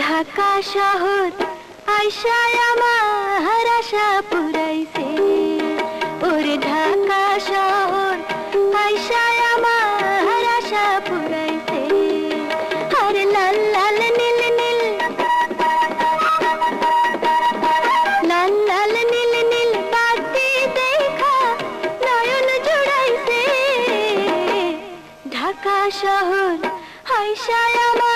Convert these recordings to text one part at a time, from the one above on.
ঢাকা শহর আইসায় আমার আশা পুরাইছে। ওরে ঢাকা শহর আইসায় আমার পুরাইছে। আরে লাল লাল, নীল নীল। লাল লাল, নীল নীল বাতি দেখা নয়ন জুড়াইছে। ঢাকা শহর হাইসায় আমার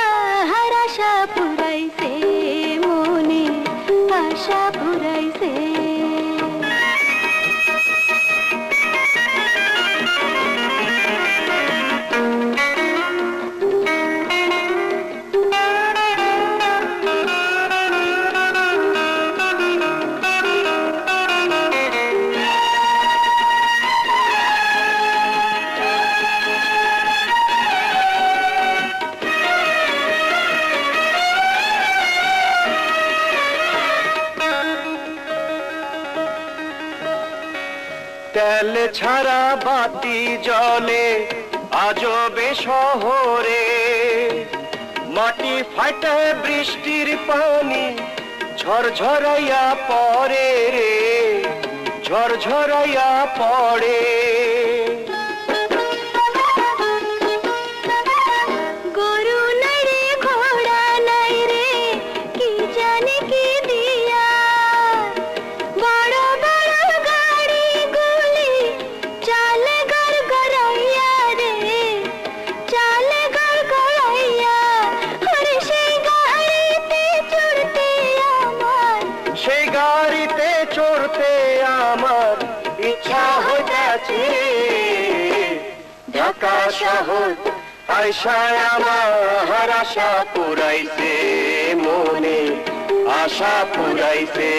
তেল ছাড়া বাতি জলে আজবে শহরে মাটি ফাটে বৃষ্টির পানি, ঝরঝরাইয়া পড়ে রে, ঝরঝরাইয়া পড়ে। চড়তে আমার ইচ্ছা হইয়াছে। ঢাকা শহর আয়সায় আমার আশা পুরাইছে মনে আশা পুরাইছে।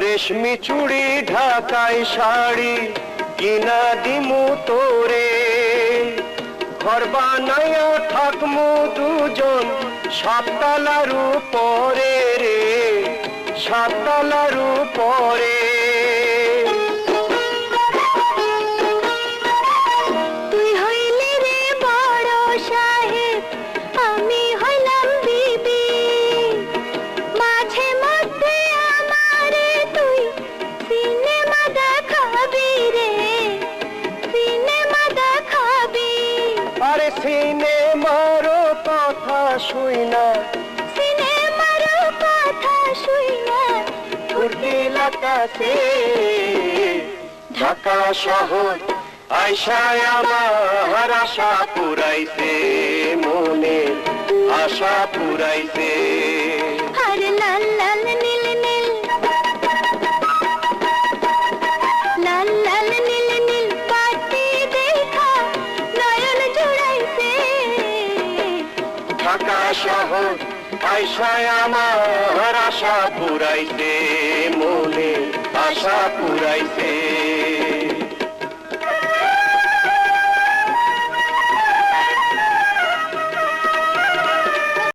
রেশমি চুড়ি, ঢাকাই শাড়ি, কিনা দিমু তোরে। ঘর বানায়া থাকমু দুজন, সাততলার উপরে রে, সাততলার উপরে। আরে সিনেমারও কথা শুই না। সিনেমার কথা শুই না। ফুর্তি লাগাছে ঢাকা শহর আয়সায় আমার আশা পুরাইছে মনে আশা পুরাইছে। আয়সায় আমার আশা পুরাইতে মনে আশা পুরাইছে